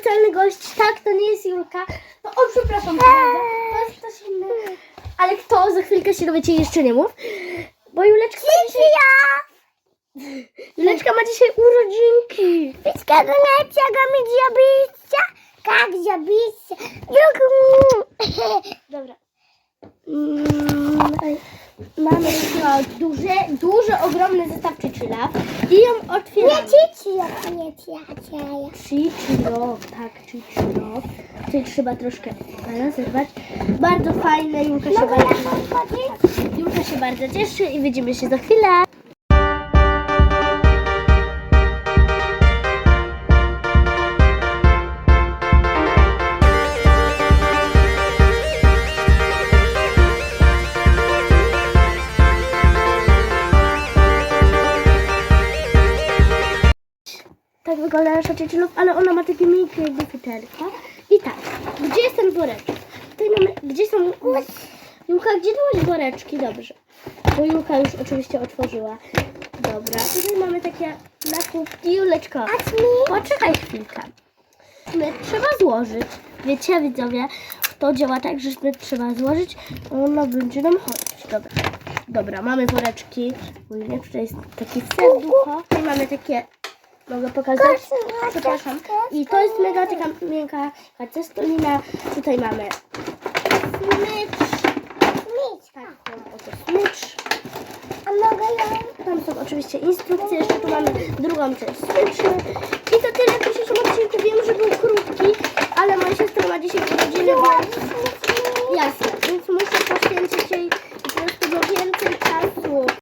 specjalny gość. Tak, to nie jest Julka. To o, przepraszam. To jest ktoś inny. Ale kto? Za chwilkę się dowiecie, jeszcze nie mów. Bo Juleczka ma dzisiaj... Juleczka ma dzisiaj urodzinki. Wszystkiego najlepszego mi zrobicie. Jak zrobicie? Dobra. Mm, mamy takiego duże, duży, ogromny zestaw czyczyla i ją Nie otwieramy. cici, jak ciacie. Chichiro, tak, chichiro. Tutaj trzeba troszkę rozerwać. Bardzo fajne, Julka się bardzo... Julka się bardzo cieszy i widzimy się za chwilę. Tak wygląda nasza ciecilów, ale ona ma takie miękkie jakby futerka. I tak, gdzie jest ten woreczek? Tutaj mamy, gdzie są... Julka, gdzie byłaś woreczki? Dobrze. Bo Julka już oczywiście otworzyła. Dobra, tutaj mamy takie nakupki. Juleczko, poczekaj chwilkę. My trzeba złożyć. Wiecie, widzowie, to działa tak, że my trzeba złożyć, ona będzie nam chodzić. Dobra. Dobra, mamy woreczki. Ujmie, tutaj jest taki serducho. Tutaj mamy takie, mogę pokazać? Przepraszam. I to jest mega taka miękka cestolina. Tutaj mamy smycz. Nic. Taką oto smycz. A mogę ją? Tam są oczywiście instrukcje, jeszcze tu mamy drugą część smyczy. I to tyle w dzisiejszym odcinku. Wiem, że był krótki, ale moja siostra ma dzisiaj urodziny, bo... Jasne.